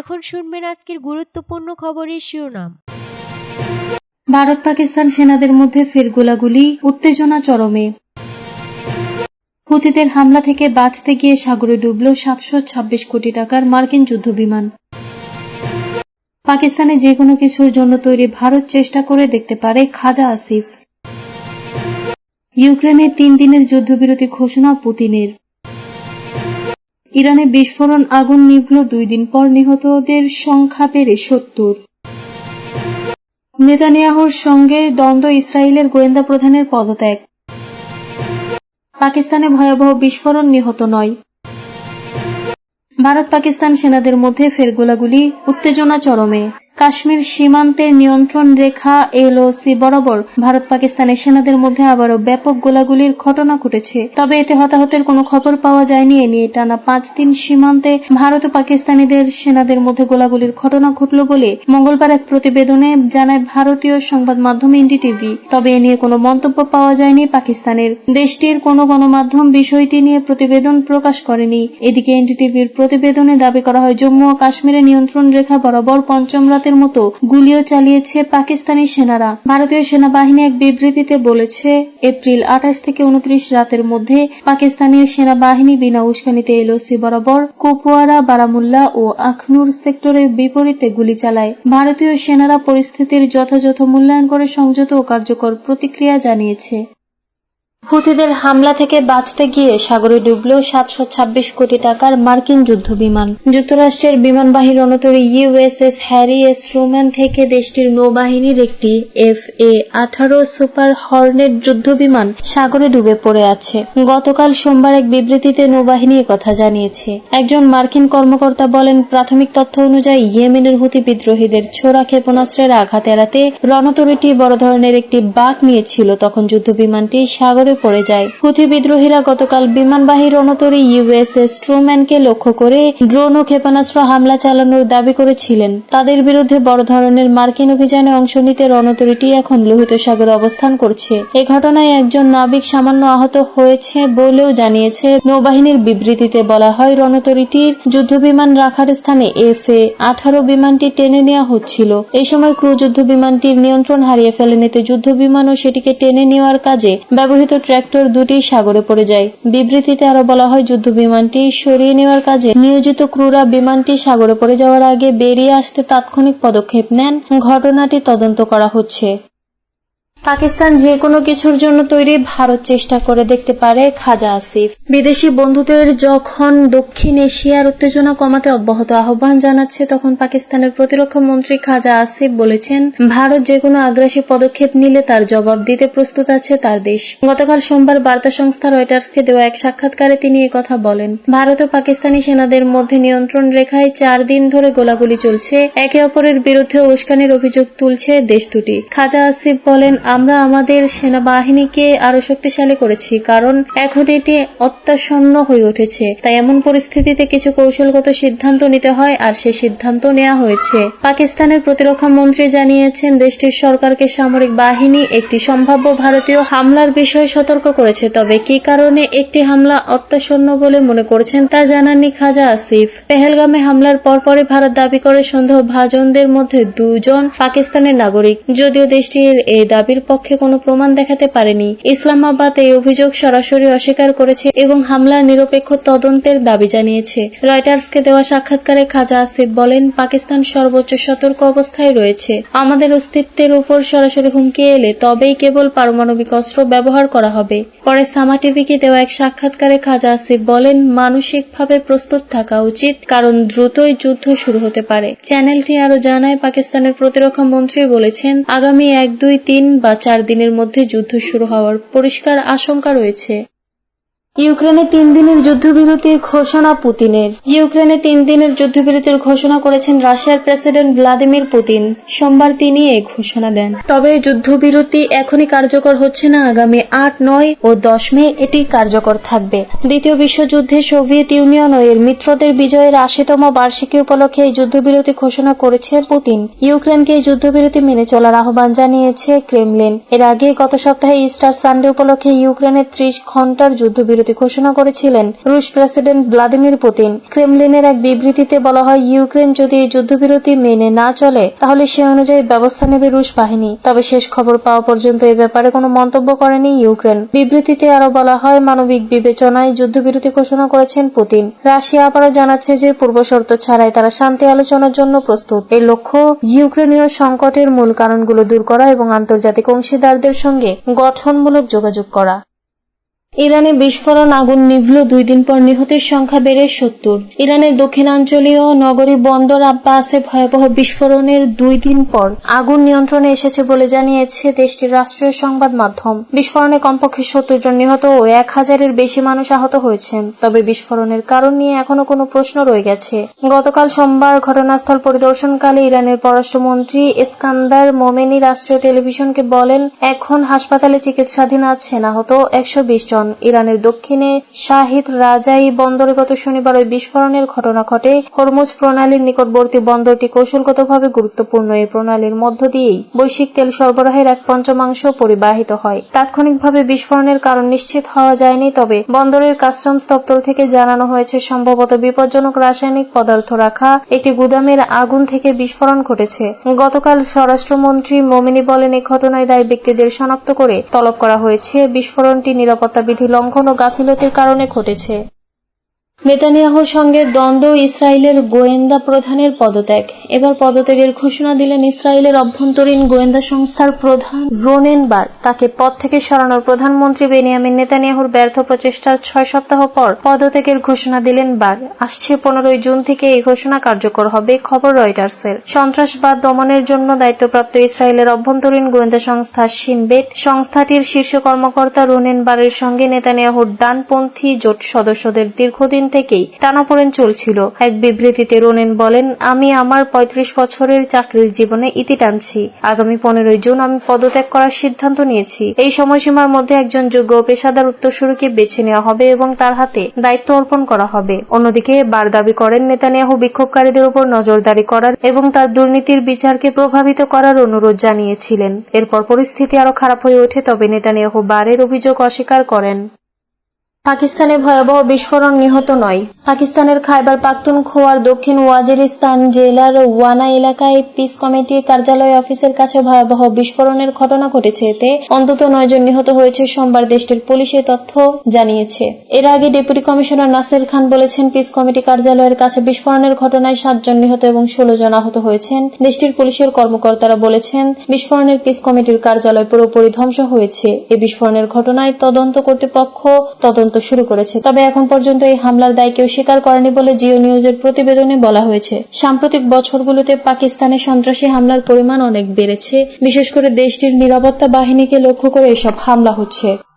এখন শুনবেন আজকের গুরুত্বপূর্ণ খবরের শিরোনাম। ভারত পাকিস্তান সেনাদের মধ্যে ফের গোলাগুলি, উত্তেজনা চরমে। হুতিদের হামলা থেকে বাঁচতে গিয়ে সাগরে ডুবল সাতশো ছাব্বিশ কোটি টাকার মার্কিন যুদ্ধবিমান। পাকিস্তানে যে কোনো কিছুর জন্য তৈরি ভারত চেষ্টা করে দেখতে পারে খাজা আসিফ। ইউক্রেনে তিন দিনের যুদ্ধবিরতি ঘোষণা পুতিনের। ইরানে বিস্ফোরণ, আগুন নিভল, দুই দিন পর নিহতদের সংখ্যা বেড়ে সত্তর। নেতানিয়াহুর সঙ্গে দ্বন্দ্ব ইসরায়েলের গোয়েন্দা প্রধানের পদত্যাগ। পাকিস্তানে ভয়াবহ বিস্ফোরণ, নিহত নয়। ভারত পাকিস্তান সেনাদের মধ্যে ফের গোলাগুলি, উত্তেজনা চরমে। কাশ্মীর সীমান্তের নিয়ন্ত্রণ রেখা এলওসি বরাবর ভারত পাকিস্তানের সেনাদের মধ্যে আবারও ব্যাপক গোলাগুলির ঘটনা ঘটেছে। তবে এতে হতাহতের কোনো খবর পাওয়া যায়নি। এ নিয়ে টানা পাঁচ দিন সীমান্তে ভারত ও পাকিস্তানিদের সেনাদের মধ্যে গোলাগুলির ঘটনা ঘটল বলে মঙ্গলবার এক প্রতিবেদনে জানায় ভারতীয় সংবাদ মাধ্যম এনডিটিভি। তবে এ নিয়ে কোনো মন্তব্য পাওয়া যায়নি পাকিস্তানের। দেশটির কোনো গণমাধ্যম বিষয়টি নিয়ে প্রতিবেদন প্রকাশ করেনি। এদিকে এনডিটিভির প্রতিবেদনে দাবি করা হয়, জম্মু ও কাশ্মীরের নিয়ন্ত্রণ রেখা বরাবর পঞ্চম রাতের মতো গুলিও চালিয়েছে পাকিস্তানি সেনারা। ভারতীয় সেনাবাহিনী এক বিবৃতিতে বলেছে, এপ্রিল আঠাশ থেকে উনত্রিশ রাতের মধ্যে পাকিস্তানি সেনাবাহিনী বিনা উস্কানিতে এলওসি বরাবর কুপওয়ারা, বারামুল্লা ও আখনুর সেক্টরের বিপরীতে গুলি চালায়। ভারতীয় সেনারা পরিস্থিতির যথাযথ মূল্যায়ন করে সংযত ও কার্যকর প্রতিক্রিয়া জানিয়েছে। হুতিদের হামলা থেকে বাঁচতে গিয়ে সাগরে ডুবল সাতশো ছাব্বিশ কোটি টাকার মার্কিন যুদ্ধবিমান। যুক্তরাষ্ট্রের বিমানবাহী রণতরী ইউএসএস হ্যারি এস ট্রুম্যান থেকে দেশটির নৌবাহিনীর একটি এফ এ আঠারো সুপার হর্নেট যুদ্ধবিমান সাগরে ডুবে পড়ে আছে। গতকাল সোমবার এক বিবৃতিতে নৌবাহিনী কথা জানিয়েছে। একজন মার্কিন কর্মকর্তা বলেন, প্রাথমিক তথ্য অনুযায়ী ইয়েমেনের হুতি বিদ্রোহীদের ছোড়া ক্ষেপণাস্ত্রের আঘাত এড়াতে রণতরীটি বড় ধরনের একটি বাঘ নিয়েছিল, তখন যুদ্ধ বিমানটি সাগরে পড়ে যায়। হুথি বিদ্রোহীরা গতকাল বিমানবাহী রণতরী ইউএসএস ট্রুম্যানকে লক্ষ্য করে ড্রোন ও ক্ষেপণাস্ত্র হামলা চালানোর দাবি করেছিলেন। তাদের বিরুদ্ধে বড় ধরনের মার্কিন অভিযানে অংশ নিতে রণতরীটি এখন লোহিত সাগরে অবস্থান করছে। এ ঘটনায় একজন নাবিক সামান্য আহত হয়েছে বলেও জানিয়েছে, নৌবাহিনীর বিবৃতিতে বলা হয়, রণতরীটির যুদ্ধবিমান রাখার স্থানে এফ এ আঠারো বিমানটি টেনে নেওয়া হচ্ছিল। এই সময় ক্রু যুদ্ধ বিমানটির নিয়ন্ত্রণ হারিয়ে ফেলেন, এতে যুদ্ধ বিমান ও সেটিকে টেনে নেওয়ার কাজে ব্যবহৃত ট্র্যাক্টর দুটি সাগরে পড়ে যায়। বিবৃতিতে আরও বলা হয় যুদ্ধ বিমানটি সরিয়ে নেওয়ার কাজে নিয়োজিত ক্রুরা বিমানটি সাগরে পড়ে যাওয়ার আগে বেরিয়ে আসতে তাৎক্ষণিক পদক্ষেপ নেন। ঘটনাটি তদন্ত করা হচ্ছে। পাকিস্তান যে কোনো কিছুর জন্য তৈরি ভারত চেষ্টা করে দেখতে পারে খাজা আসিফ। বিদেশি বন্ধুদের যখন দক্ষিণ এশিয়ার উত্তেজনা কমাতে অব্যাহত আহ্বান জানাচ্ছে, তখন পাকিস্তানের প্রতিরক্ষা মন্ত্রী খাজা আসিফ বলেছেন, ভারত যে কোনো আগ্রাসী পদক্ষেপ নিলে তার জবাব দিতে প্রস্তুত আছে তার দেশ। গতকাল সোমবার বার্তা সংস্থা রয়টার্সকে দেওয়া এক সাক্ষাৎকারে তিনি কথা বলেন, ভারত ও পাকিস্তানি সেনাদের মধ্যে নিয়ন্ত্রণ রেখায় চার দিন ধরে গোলাগুলি চলছে, একে অপরের বিরুদ্ধে উস্কানির অভিযোগ তুলছে দেশ দুটি। খাজা আসিফ বলেন আমরা আমাদের সেনাবাহিনীকে আরও শক্তিশালী করেছি, কারণ এখন এটি অত্যাসন্ন হয়ে উঠেছে। তাই এমন পরিস্থিতিতে কিছু কৌশলগত সিদ্ধান্ত নিতে হয়, আর সে সিদ্ধান্ত নেওয়া হয়েছে। পাকিস্তানের প্রতিরক্ষা মন্ত্রী জানিয়েছেন, দেশটির সরকারকে সামরিক বাহিনী একটি সম্ভাব্য ভারতীয় হামলার বিষয়ে সতর্ক করেছে, তবে কি কারণে একটি হামলা অত্যাসন্ন বলে মনে করছেন তা জানাননি খাজা আসিফ। পেহেলগামে হামলার পরপরই ভারত দাবি করে সন্দেহ ভাজনদের মধ্যে দুজন পাকিস্তানের নাগরিক। যদিও দেশটির এই দাবির পক্ষে কোনো প্রমাণ দেখাতে পারেনি। ইসলামাবাদ এই অভিযোগ সরাসরি অস্বীকার করেছে এবং হামলার নিরপেক্ষ তদন্তের দাবি জানিয়েছে। রয়টার্সকে দেওয়া সাক্ষাৎকারে খাজা আসিফ বলেন, পাকিস্তান সর্বোচ্চ সতর্ক অবস্থায় রয়েছে। আমাদের অস্তিত্বের উপর সরাসরি হুমকি এলে তবেই কেবল পারমাণবিক অস্ত্র ব্যবহার করা হবে। পরে সামা টিভিকে দেওয়া এক সাক্ষাৎকারে খাজা আসিফ বলেন, মানসিকভাবে প্রস্তুত থাকা উচিত, কারণ দ্রুতই যুদ্ধ শুরু হতে পারে। চ্যানেলটি আরও জানায়, পাকিস্তানের প্রতিরক্ষা মন্ত্রী বলেছেন, আগামী এক দুই তিন বা চার দিনের মধ্যে যুদ্ধ শুরু হওয়ার পরিষ্কার আশঙ্কা রয়েছে। ইউক্রেনে তিন দিনের যুদ্ধবিরতির ঘোষণা পুতিনের। ইউক্রেনে তিন দিনের যুদ্ধবিরতির ঘোষণা করেছেন রাশিয়ার প্রেসিডেন্ট ভ্লাদিমির পুতিন। সোমবার তিনি এই ঘোষণা দেন। তবে যুদ্ধবিরতি এখনই কার্যকর হচ্ছে না। আগামী আট, নয় ও দশ মে এটি কার্যকর থাকবে। দ্বিতীয় বিশ্বযুদ্ধে সোভিয়েত ইউনিয়ন ও এর মিত্রদের বিজয়ের আশিতম বার্ষিকী উপলক্ষে এই যুদ্ধবিরতি ঘোষণা করেছে পুতিন। ইউক্রেনকে এই যুদ্ধবিরতি মেনে চলার আহ্বান জানিয়েছে ক্রেমলিন। এর আগে গত সপ্তাহে ইস্টার সানডে উপলক্ষে ইউক্রেনের ত্রিশ ঘণ্টার যুদ্ধবিরতি যুদ্ধবিরতি ঘোষণা করেছিলেন রুশ প্রেসিডেন্ট ভ্লাদিমির পুতিন। ক্রেমলিনের এক বিবৃতিতে বলা হয়, ইউক্রেন যদি এই যুদ্ধবিরতি মেনে না চলে, তাহলে সে অনুযায়ী ব্যবস্থা নেবে রুশ বাহিনী। তবে শেষ খবর পাওয়া পর্যন্ত এ ব্যাপারে কোনো মন্তব্য করেনি ইউক্রেন। বিবৃতিতে আরও বলা হয়, মানবিক বিবেচনায় যুদ্ধবিরতি ঘোষণা করেছেন পুতিন। রাশিয়া আবারও জানাচ্ছে যে পূর্বশর্ত ছাড়াই তারা শান্তি আলোচনার জন্য প্রস্তুত। এই লক্ষ্য, ইউক্রেনীয় সংকটের মূল কারণগুলো দূর করা এবং আন্তর্জাতিক অংশীদারদের সঙ্গে গঠনমূলক যোগাযোগ করা। ইরানে বিস্ফোরণ, আগুন নিভল, দুই দিন পর নিহতের সংখ্যা বেড়ে সত্তর। ইরানের দক্ষিণাঞ্চলীয় নগরী বন্দর আব্বাসে ভয়াবহ বিস্ফোরণের দুই দিন পর আগুন নিয়ন্ত্রণে এসেছে বলে জানিয়েছে দেশটির রাষ্ট্রীয় সংবাদ মাধ্যম। বিস্ফোরণে কমপক্ষে সত্তর জন নিহত ও এক হাজারের বেশি মানুষ আহত হয়েছেন। তবে বিস্ফোরণের কারণ নিয়ে এখনও কোনো প্রশ্ন রয়ে গেছে। গতকাল সোমবার ঘটনাস্থল পরিদর্শনকালে ইরানের পররাষ্ট্রমন্ত্রী ইস্কান্দার মোমেনি রাষ্ট্রীয় টেলিভিশনকে বলেন, এখন হাসপাতালে চিকিৎসাধীন আছেন আহত একশো বিশ জন ইরানের দক্ষিণে শাহিদ রাজাই বন্দরে গত শনিবার ওই বিস্ফোরণের ঘটনা ঘটে। হরমুজ প্রণালীর নিকটবর্তী বন্দরটি কৌশলগতভাবে গুরুত্বপূর্ণ। এই প্রণালীর মধ্য দিয়েই বৈশ্বিক তেল সরবরাহের এক পঞ্চমাংশ পরিবাহিত হয়। তাৎক্ষণিকভাবে বিস্ফোরণের কারণ নিশ্চিত হওয়া যায়নি, তবে বন্দরের কাস্টমস দপ্তর থেকে জানানো হয়েছে, সম্ভবত বিপজ্জনক রাসায়নিক পদার্থ রাখা একটি গুদামের আগুন থেকে বিস্ফোরণ ঘটেছে। গতকাল স্বরাষ্ট্রমন্ত্রী মোমিনী বলেন এই ঘটনায় দায়ী ব্যক্তিদের শনাক্ত করে তলব করা হয়েছে। বিস্ফোরণটি নিরাপত্তা বিধি লঙ্ঘন ও গাফিলতির কারণে ঘটেছে। নেতানিয়াহুর সঙ্গে দ্বন্দ্ব ইসরায়েলের গোয়েন্দা প্রধানের পদত্যাগ। এবার পদত্যাগের ঘোষণা দিলেন ইসরায়েলের অভ্যন্তরীণ গোয়েন্দা সংস্থার প্রধান রোনেন বার তাকে পদ থেকে সরানোর প্রধানমন্ত্রী বেনিয়ামিন নেতানিয়াহুর ব্যর্থ প্রচেষ্টার ছয় সপ্তাহ পর পদত্যাগের ঘোষণা দিলেন বার আসছে পনেরোই জুন থেকে এই ঘোষণা কার্যকর হবে, খবর রয়টার্সের। সন্ত্রাসবাদ দমনের জন্য দায়িত্বপ্রাপ্ত ইসরায়েলের অভ্যন্তরীণ গোয়েন্দা সংস্থা সিনবেট, সংস্থাটির শীর্ষ কর্মকর্তা রোনেন বারের সঙ্গে নেতানিয়াহুর ডানপন্থী জোট সদস্যদের দীর্ঘদিন থেকেই টানাপোড়েন চলছিল। এক বিবৃতিতে রোনেন বলেন, আমি আমার পঁয়ত্রিশ বছরের চাকরির জীবনে ইতি টানছি। আগামী পনেরোই জুন আমি পদত্যাগ করার সিদ্ধান্ত নিয়েছি। এই সময়সীমার মধ্যে একজন যোগ্য পেশাদার উত্তরসূরিকে বেছে নেওয়া হবে এবং তার হাতে দায়িত্ব অর্পণ করা হবে। অন্যদিকে বার দাবি করেন, নেতানিয়াহু বিক্ষোভকারীদের উপর নজরদারি করার এবং তার দুর্নীতির বিচারকে প্রভাবিত করার অনুরোধ জানিয়েছিলেন। এরপর পরিস্থিতি আরও খারাপ হয়ে ওঠে, তবে নেতানিয়াহু বারের অভিযোগ অস্বীকার করেন। পাকিস্তানে ভয়াবহ বিস্ফোরণ নিহত নয়। পাকিস্তানের খাইবার পাখতুনখোয়ার দক্ষিণ ওয়াজিরিস্তান জেলার ওয়ানা এলাকায় পিস কমিটির কার্যালয় অফিসের কাছে ভয়াবহ বিস্ফোরণের ঘটনা ঘটেছে। এতে অন্তত নয় জন নিহত হয়েছে। সোমবার দেশটির পুলিশের তথ্য জানিয়েছে। এর আগে ডেপুটি কমিশনার নাসির খান বলেছেন, পিস কমিটি কার্যালয়ের কাছে বিস্ফোরণের ঘটনায় সাতজন নিহত এবং ষোলো জন আহত হয়েছেন। দেশটির পুলিশের কর্মকর্তারা বলেছেন, বিস্ফোরণের পিস কমিটির কার্যালয় পুরোপুরি ধ্বংস হয়েছে। এই বিস্ফোরণের ঘটনায় তদন্ত কর্তৃপক্ষ তদন্ত শুরু করেছে। তবে এখন পর্যন্ত এই হামলার দায় কেউ স্বীকার করেনি বলে জিও নিউজের প্রতিবেদনে বলা হয়েছে। সাম্প্রতিক বছরগুলোতে পাকিস্তানে সন্ত্রাসী হামলার পরিমাণ অনেক বেড়েছে। বিশেষ করে দেশটির নিরাপত্তা বাহিনীকে লক্ষ্য করে এসব হামলা হচ্ছে।